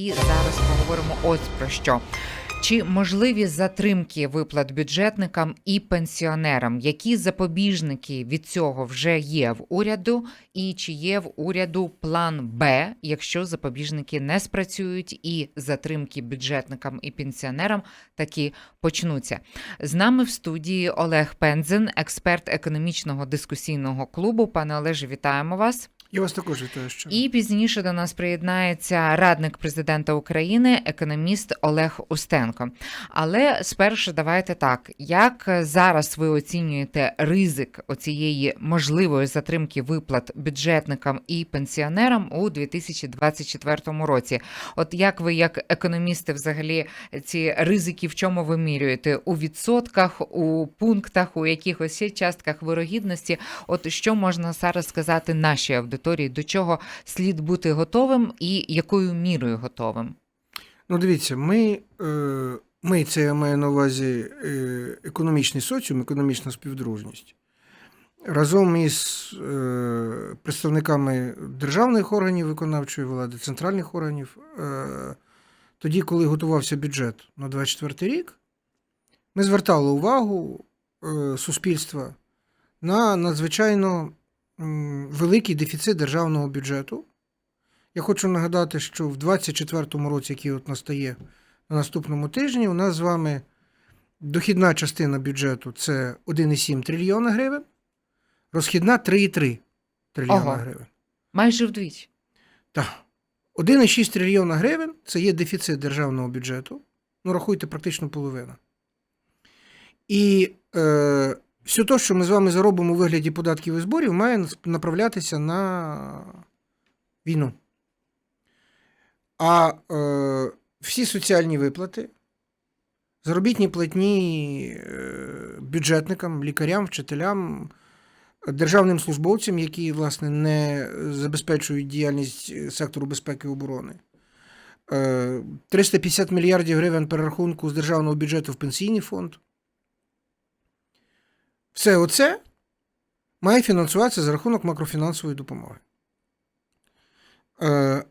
І зараз поговоримо ось про що. Чи можливі затримки виплат бюджетникам і пенсіонерам? Які запобіжники від цього вже є в уряду, і чи є в уряду план Б, якщо запобіжники не спрацюють і затримки бюджетникам і пенсіонерам таки почнуться? З нами в студії Олег Пензен, експерт економічного дискусійного клубу. Пане Олеже, вітаємо вас. Я вас також вітаю ще. І пізніше до нас приєднається радник президента України, економіст Олег Устенко. Але спершу давайте так: як зараз ви оцінюєте ризик оцієї можливої затримки виплат бюджетникам і пенсіонерам у 2024 році? От як ви, як економісти, взагалі ці ризики в чому вимірюєте? У відсотках, у пунктах, у якихось частках вирогідності? От що можна зараз сказати нашій аудиторії? До чого слід бути готовим і якою мірою готовим? Ну, дивіться, ми, е, ми це я маю на увазі е, економічний соціум, економічна співдружність. Разом із е, представниками державних органів виконавчої влади, центральних органів, тоді, коли готувався бюджет на 24 рік, ми звертали увагу суспільства на надзвичайно великий дефіцит державного бюджету. Я хочу нагадати, що в 2024 році, який от настає на наступному тижні, у нас з вами дохідна частина бюджету це 1,7 трильйона гривень, розхідна 3,3 трильйона Ого. гривень. Майже вдвічі. Так. 1,6 трильйона гривень це є дефіцит державного бюджету. Ну, рахуйте, практично половина. І е, все те, що ми з вами заробимо у вигляді податків і зборів, має направлятися на війну. А е, всі соціальні виплати, заробітні платні е, бюджетникам, лікарям, вчителям, державним службовцям, які, власне, не забезпечують діяльність е, сектору безпеки і оборони. Е, 350 мільярдів гривень перерахунку з державного бюджету в пенсійний фонд. Все оце має фінансуватися за рахунок макрофінансової допомоги. Е,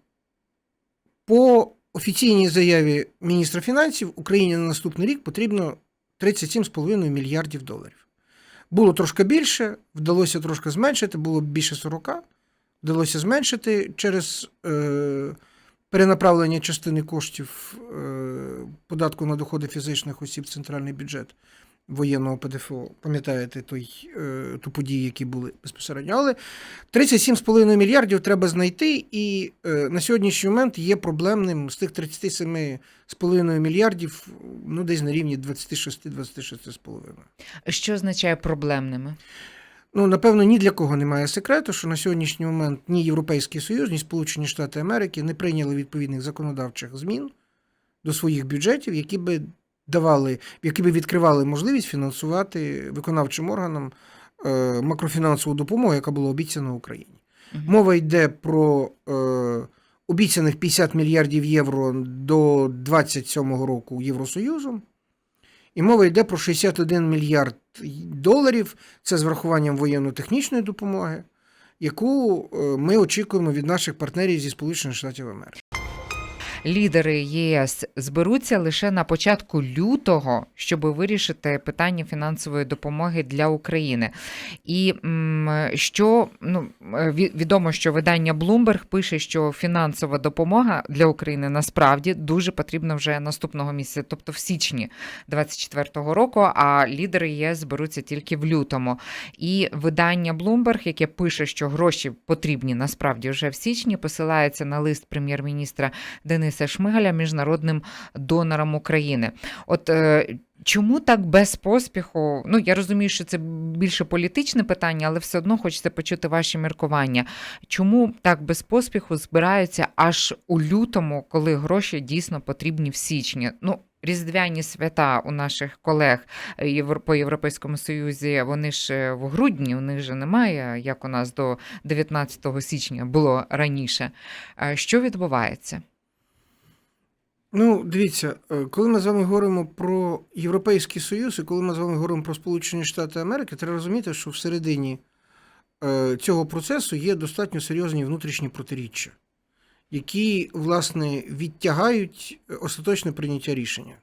По офіційній заяві міністра фінансів Україні на наступний рік потрібно 37,5 мільярдів доларів. Було трошки більше, вдалося трошки зменшити, було більше 40, вдалося зменшити через е, перенаправлення частини коштів е, податку на доходи фізичних осіб в центральний бюджет воєнного ПДФО. Пам'ятаєте той, е, ту подію, які були безпосередньо. Але 37,5 мільярдів треба знайти, і е, на сьогоднішній момент є проблемним з тих 37,5 мільярдів, ну десь на рівні 26-26,5. Що означає проблемними? Ну, напевно, ні для кого немає секрету, що на сьогоднішній момент ні Європейський Союз, ні Сполучені Штати Америки не прийняли відповідних законодавчих змін до своїх бюджетів, які би давали, які би відкривали можливість фінансувати виконавчим органам е, макрофінансову допомогу, яка була обіцяна Україні. Мгм. Мова йде про е, обіцяних 50 мільярдів євро до 27 року Євросоюзом. І мова йде про 61 мільярд доларів. Це з врахуванням воєнно-технічної допомоги, яку е, ми очікуємо від наших партнерів зі Сполучених Штатів Америки. Лідери ЄС зберуться лише на початку лютого, щоб вирішити питання фінансової допомоги для України. І що ну е, відомо, що видання Bloomberg пише, що фінансова допомога для України насправді дуже потрібна вже наступного місяця, тобто в січні 24-го року. А лідери ЄС зберуться тільки в лютому. І видання Bloomberg, яке пише, що гроші потрібні насправді вже в січні, посилається на лист прем'єр-міністра Дениса Шмигаля міжнародним донорам України. От е, чому так без поспіху? Ну я розумію, що це більше політичне питання, але все одно хочеться почути ваші міркування. Чому так без поспіху збираються аж у лютому, коли гроші дійсно потрібні в січні? Ну. Різдвяні свята у наших колег е, по Європейському Союзі, вони ж е, в грудні, у них же немає, як у нас до 19 січня було раніше. Що відбувається? Ну, дивіться, е, коли ми з вами говоримо про Європейський Союз, і коли ми з вами говоримо про Сполучені Штати Америки, треба розуміти, що всередині е, цього процесу є достатньо серйозні внутрішні протиріччя. які, власне, відтягають остаточне прийняття рішення.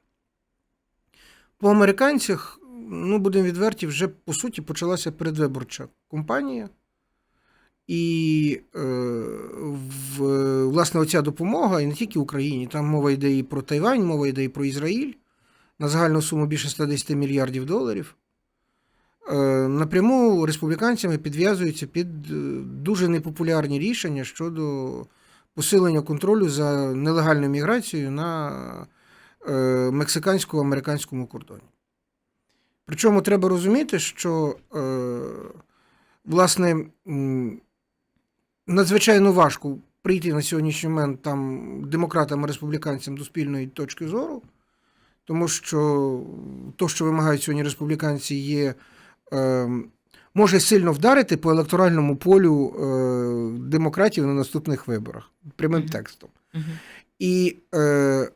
По американцях, ну, будемо відверті, вже по суті почалася передвиборча кампанія. І, е, в, власне, оця допомога, і не тільки Україні, там мова йде і про Тайвань, мова йде і про Ізраїль на загальну суму більше 110 мільярдів доларів. Е, напряму республіканцями підв'язуються під е, дуже непопулярні рішення щодо посилення контролю за нелегальною міграцією на мексикансько-американському кордоні. Причому треба розуміти, що власне надзвичайно важко прийти на сьогоднішній момент там демократам і республіканцям до спільної точки зору, тому що то, що вимагають сьогодні республіканці, є. Е, може сильно вдарити по електоральному полю е, демократів на наступних виборах прямим Мгм. текстом. Мгм. І е,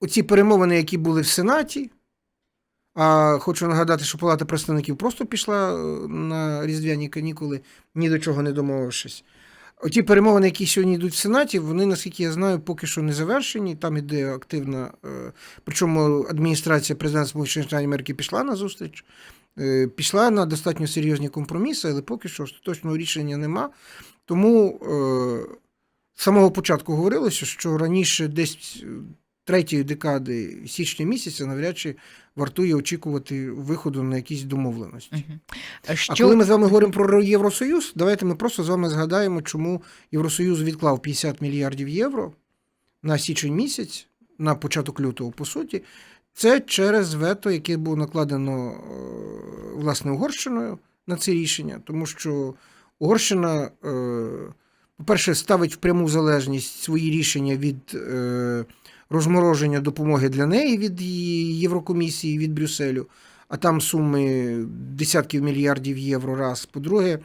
оці перемовини, які були в Сенаті, а хочу нагадати, що Палата представників просто пішла е, на різдвяні канікули, ні до чого не домовившись. Оті перемовини, які сьогодні йдуть в Сенаті, вони, наскільки я знаю, поки що не завершені. Там іде активна. Е, причому адміністрація президента Сполучених Штатів Америки пішла на зустріч, е, пішла на достатньо серйозні компроміси, але поки що остаточного рішення нема. Тому е, з самого початку говорилося, що раніше десь третьої декади січня місяця навряд чи вартує очікувати виходу на якісь домовленості. А Що... коли ми з вами говоримо про Євросоюз, давайте ми просто з вами згадаємо, чому Євросоюз відклав 50 мільярдів євро на січень місяць, на початок лютого, по суті. Це через вето, яке було накладено е, власне Угорщиною на це рішення, тому що Угорщина, е, по-перше, ставить в пряму залежність свої рішення від е, розмороження допомоги для неї від Єврокомісії, від Брюсселю, а там суми десятків мільярдів євро раз. По-друге,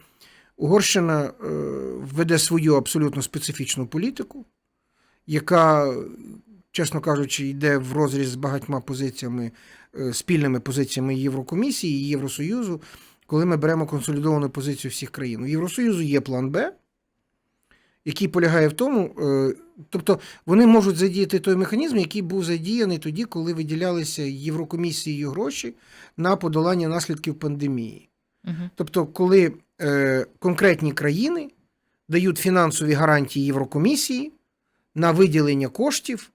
Угорщина е, веде свою абсолютно специфічну політику, яка, чесно кажучи, йде в розріз з багатьма позиціями, е, спільними позиціями Єврокомісії і Євросоюзу, коли ми беремо консолідовану позицію всіх країн. У Євросоюзу є план Б, який полягає в тому, е, тобто вони можуть задіяти той механізм, який був задіяний тоді, коли виділялися Єврокомісією гроші на подолання наслідків пандемії. Угу. Тобто, коли е, конкретні країни дають фінансові гарантії Єврокомісії на виділення коштів,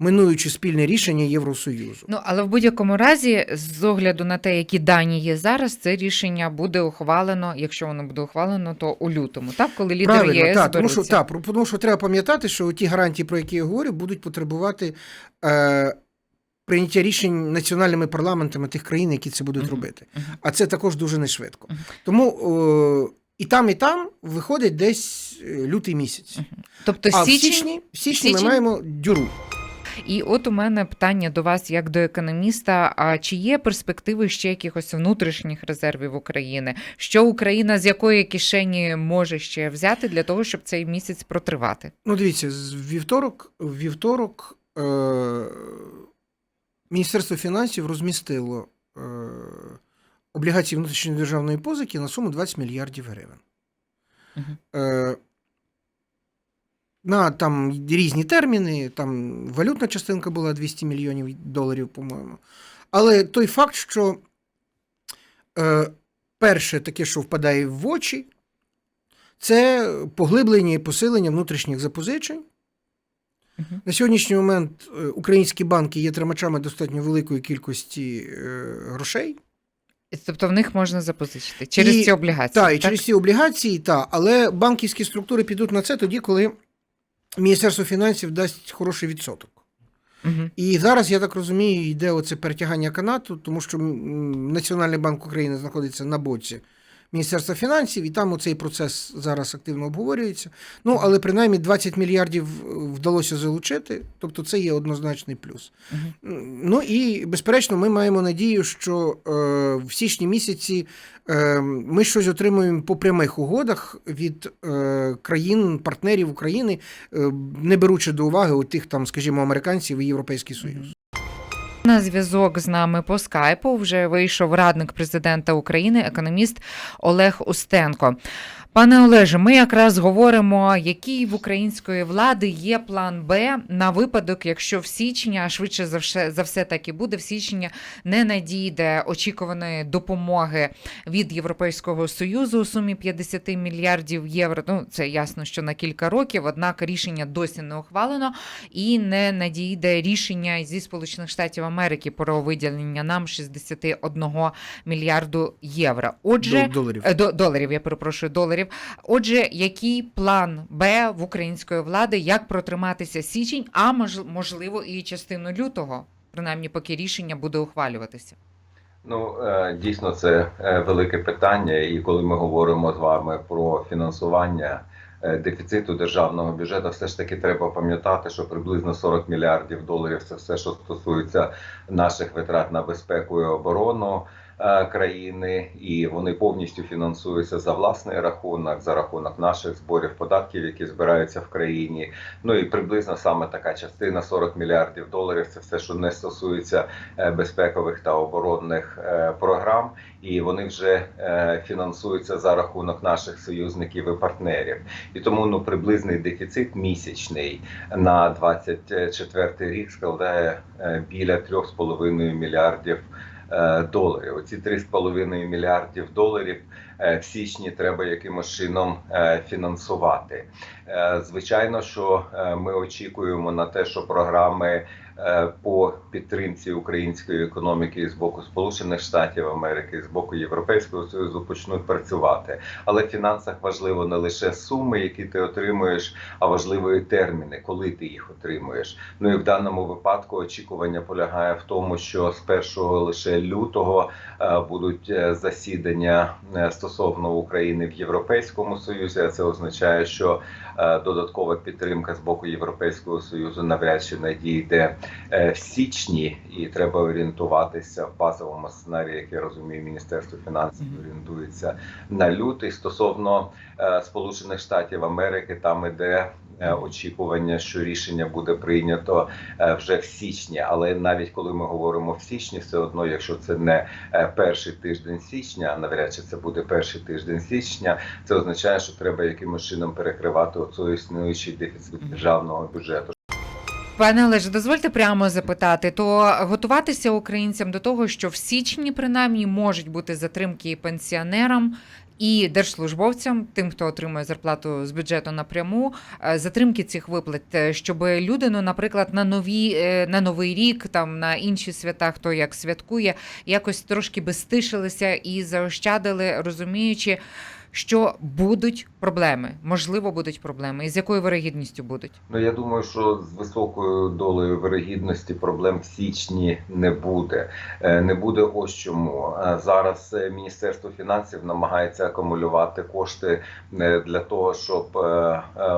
минуючи спільне рішення Євросоюзу. Ну, але в будь-якому разі, з огляду на те, які дані є зараз, це рішення буде ухвалено, якщо воно буде ухвалено, то у лютому, так? Коли лідери Правильно, ЄС так, тому що, так, тому що треба пам'ятати, що ті гарантії, про які я говорю, будуть потребувати е, прийняття рішень національними парламентами тих країн, які це будуть робити. А це також дуже нешвидко. Мгм. Тому о, і там, і там виходить десь е, лютий місяць. Тобто А в січні, в січні ми маємо дюру. І от у мене питання до вас, як до економіста: а чи є перспективи ще якихось внутрішніх резервів України? Що Україна з якої кишені може ще взяти для того, щоб цей місяць протривати? Ну, дивіться, з вівторок, в вівторок е, Міністерство фінансів розмістило е, облігації внутрішньої державної позики на суму 20 мільярдів гривень. Е, на там різні терміни, там валютна частинка була 200 мільйонів доларів, по-моєму. Але той факт, що е, перше таке, що впадає в очі, це поглиблення і посилення внутрішніх запозичень. Мгм. На сьогоднішній момент е, українські банки є тримачами достатньо великої кількості е, грошей. Тобто в них можна запозичити через І- ці облігації. Так, і через ці облігації, та, але банківські структури підуть на це тоді, коли Міністерство фінансів дасть хороший відсоток. Мгм. І зараз, я так розумію, йде оце перетягання канату, тому що Національний банк України знаходиться на боці Міністерства фінансів, і там оцей процес зараз активно обговорюється. Ну, але принаймні 20 мільярдів вдалося залучити, тобто це є однозначний плюс. Мгм. Ну і безперечно, ми маємо надію, що е, в січні місяці е, ми щось отримуємо по прямих угодах від е, країн, партнерів України, е, не беручи до уваги у тих там, скажімо, американців і Європейський Союз. На зв'язок з нами по скайпу вже вийшов радник президента України, економіст Олег Устенко. Пане Олеже, ми якраз говоримо, який в української влади є план Б на випадок, якщо в січні, а швидше за все, за все так і буде, в січні не надійде очікуваної допомоги від Європейського союзу у сумі 50 мільярдів євро. Ну це ясно, що на кілька років. Однак рішення досі не ухвалено і не надійде рішення зі Сполучених Штатів Америки про виділення нам 61 мільярду євро. Отже, доларів. Е, До, доларів, я перепрошую, доларів. Отже, який план Б в української влади, як протриматися січень, а мож, можливо і частину лютого, принаймні, поки рішення буде ухвалюватися? Ну е, дійсно це е, велике питання, і коли ми говоримо з вами про фінансування е, дефіциту державного бюджету, все ж таки треба пам'ятати, що приблизно 40 мільярдів доларів це все, що стосується наших витрат на безпеку і оборону країни, і вони повністю фінансуються за власний рахунок, за рахунок наших зборів податків, які збираються в країні. Ну і приблизно саме така частина 40 мільярдів доларів. Це все, що не стосується е, безпекових та оборонних е, програм, і вони вже е, фінансуються за рахунок наших союзників і партнерів. І тому ну приблизний дефіцит місячний на 24 рік складає е, біля 3,5 мільярдів. Е, Доларів оці 3,5 мільярдів доларів е, в січні треба якимось чином е, фінансувати. Звичайно, що ми очікуємо на те, що програми по підтримці української економіки з боку Сполучених Штатів Америки, з боку Європейського Союзу почнуть працювати. Але в фінансах важливо не лише суми, які ти отримуєш, а важливо і терміни, коли ти їх отримуєш. Ну і в даному випадку очікування полягає в тому, що з 1 лише лютого е, будуть е, засідання е, стосовно України в Європейському Союзі. А це означає, що е, додаткова підтримка з боку Європейського союзу навряд чи надійде е, в січні, і треба орієнтуватися в базовому сценарії, як я розумію, Міністерство фінансів орієнтується на лютий. Стосовно е, Сполучених Штатів Америки, там іде. е, Очікування, що рішення буде прийнято е, вже в січні, але навіть коли ми говоримо в січні, все одно, якщо це не е, перший тиждень січня, а навряд чи це буде перший тиждень січня, це означає, що треба якимось чином перекривати оцей існуючий дефіцит державного бюджету. Пане Олеже, дозвольте прямо запитати, то готуватися українцям до того, що в січні принаймні можуть бути затримки і пенсіонерам. І держслужбовцям, тим, хто отримує зарплату з бюджету напряму, е, затримки цих виплат, е, щоб люди, ну, наприклад, на нові е, на новий рік, там на інші свята, хто як святкує, якось трошки безстишилися і заощадили, розуміючи, що будуть проблеми. Можливо, будуть проблеми. І з якою вирогідністю будуть? Ну я думаю, що з високою долею вирогідності проблем в січні не буде. Е, Не буде ось чому. Е, Зараз е, Міністерство фінансів намагається акумулювати кошти для того, щоб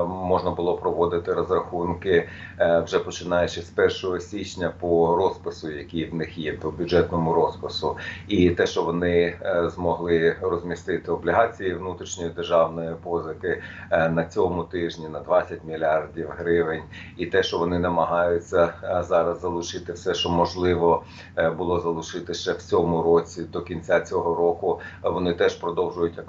можна було проводити розрахунки вже починаючи з 1 січня по розпису, який в них є, по бюджетному розпису, і те, що вони змогли розмістити облігації внутрішньої державної позики е, на цьому тижні на 20 мільярдів гривень, і те, що вони намагаються е, зараз залишити все, що можливо е, було залишити ще в цьому році до кінця цього року. Вони теж продовжують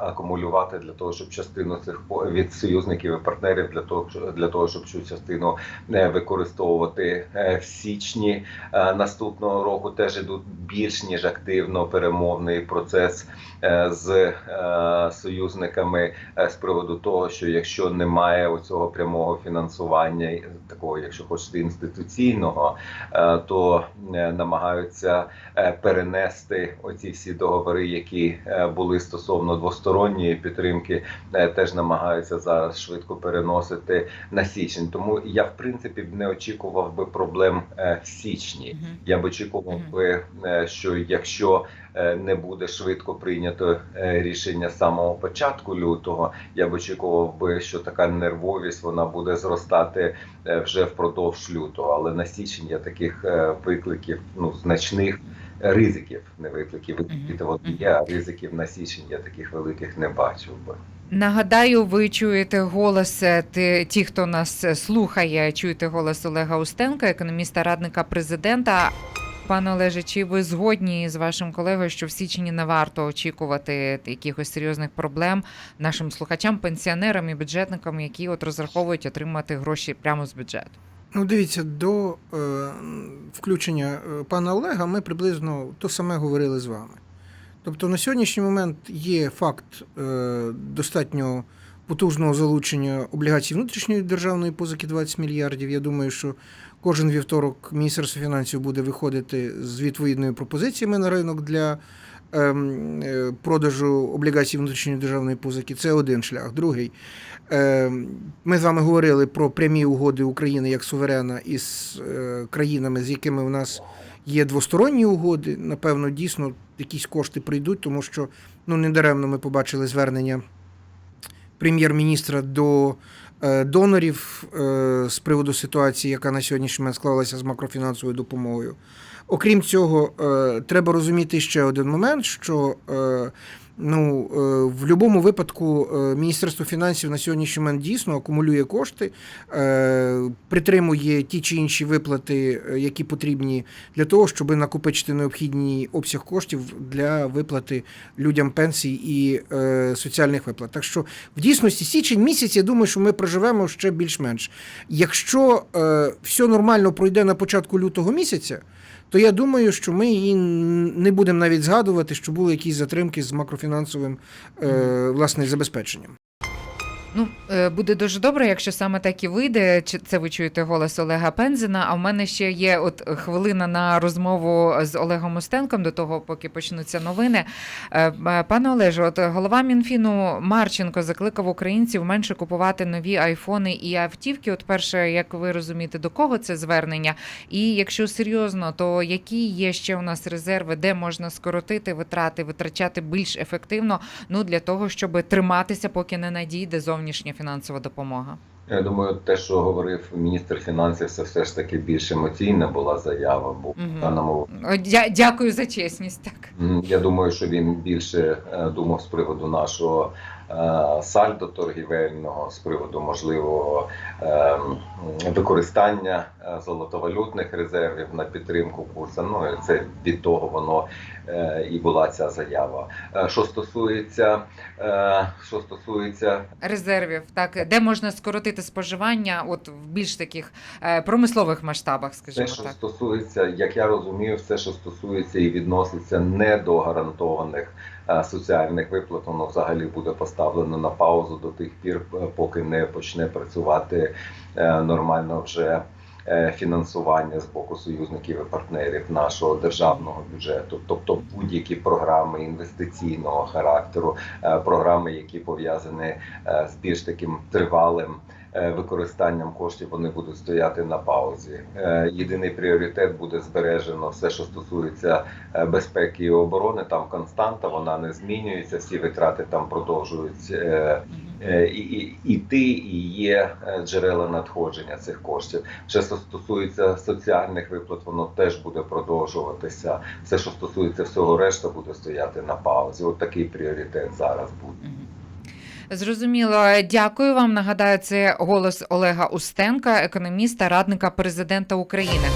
акумулювати для того, щоб частину цих від союзників і партнерів для того, для того, щоб цю частину використовувати в січні наступного року. Теж ідуть більш ніж активно перемовний процес з союзниками е, з приводу того, що якщо немає оцього прямого фінансування, і такого, якщо хочете, інституційного, е, то е, намагаються е, перенести оці всі договори, які е, були стосовно двосторонньої підтримки, е, теж намагаються зараз швидко переносити на січень. Тому я в принципі б не очікував би проблем е, в січні. Я б очікував би, е, що якщо е, не буде швидко прийнято е, рішення з самого початку лютого, я б очікував би, що така нервовість вона буде зростати е, вже впродовж лютого. Але на січень я таких е, викликів ну значних ризиків, не викликів, Мгм. вони є, а ризиків на січень я таких великих не бачив би. Нагадаю, ви чуєте голос е, ти- ті, хто нас е, слухає, чуєте голос Олега Устенка, економіста радника президента. Пане Олеже, чи ви згодні з вашим колегою, що в січні не варто очікувати якихось серйозних проблем нашим слухачам, пенсіонерам і бюджетникам, які от розраховують отримати гроші прямо з бюджету? Ну, дивіться, до е, включення е, пана Олега ми приблизно то саме говорили з вами. Тобто на сьогоднішній момент є факт е, достатньо потужного залучення облігацій внутрішньої державної позики 20 мільярдів. Я думаю, що кожен вівторок Міністерство фінансів буде виходити з відповідними пропозиціями на ринок для ем, е, продажу облігацій внутрішньої державної позики. Це один шлях. Другий. Е, Ми з вами говорили про прямі угоди України як суверена із е, країнами, з якими в нас є двосторонні угоди. Напевно, дійсно якісь кошти прийдуть, тому що ну недаремно ми побачили звернення прем'єр-міністра до е, донорів е, з приводу ситуації, яка на сьогоднішній момент склалася з макрофінансовою допомогою. Окрім цього, е, треба розуміти ще один момент, що ну, е, в будь-якому випадку е, Міністерство фінансів на сьогоднішній момент дійсно акумулює кошти, е, притримує ті чи інші виплати, які потрібні для того, щоб накопичити необхідний обсяг коштів для виплати людям пенсій і соціальних виплат. Так що в дійсності січень місяць, я думаю, що ми проживемо ще більш-менш. Якщо все нормально пройде на початку лютого місяця, то я думаю, що ми її не будемо навіть згадувати, що були якісь затримки з макрофінансовим е, власне забезпеченням. Ну, е, буде дуже добре, якщо саме так і вийде. Це ви чуєте голос Олега Пензина? А в мене ще є от хвилина на розмову з Олегом Устенком до того, поки почнуться новини. Е, е, Пане Олеже, от голова Мінфіну Марченко закликав українців менше купувати нові айфони і автівки. От перше, як ви розумієте, до кого це звернення? І якщо серйозно, то які є ще у нас резерви, де можна скоротити витрати, витрачати більш ефективно? Ну для того, щоб триматися, поки не надійде зовнішня фінансова допомога. Я думаю, те, що говорив міністр фінансів, це все ж таки більш емоційна була заява, бо угу. в даному дя- Дякую за чесність. Так. Я думаю, що він більше е, думав з приводу нашого сальдо торгівельного, з приводу можливого е, використання е, золотовалютних резервів на підтримку курсу. Ну це від того воно е, і була ця заява. Е, Що стосується, е, що стосується Резервів, так де можна скоротити споживання, от в більш таких е, промислових масштабах, скажімо Те, що так. стосується, як я розумію, все, що стосується і відноситься не до гарантованих е, соціальних виплат, воно взагалі буде поставлено на паузу до тих пір, е, поки не почне працювати е, нормально вже. е, Фінансування з боку союзників і партнерів нашого державного бюджету, тобто будь-які програми інвестиційного характеру, е, програми, які пов'язані е, з більш таким тривалим е, використанням коштів вони будуть стояти на паузі. Е, Єдиний пріоритет буде збережено все, що стосується е, безпеки і оборони. Там константа, вона не змінюється. Всі витрати там продовжують е, е, іти, і є е, джерела надходження цих коштів. Що стосується соціальних виплат, воно теж буде продовжуватися. Все, що стосується всього решта, буде стояти на паузі. От такий пріоритет зараз буде. Зрозуміло, дякую вам. Нагадаю, це голос Олега Устенка, економіста, радника президента України.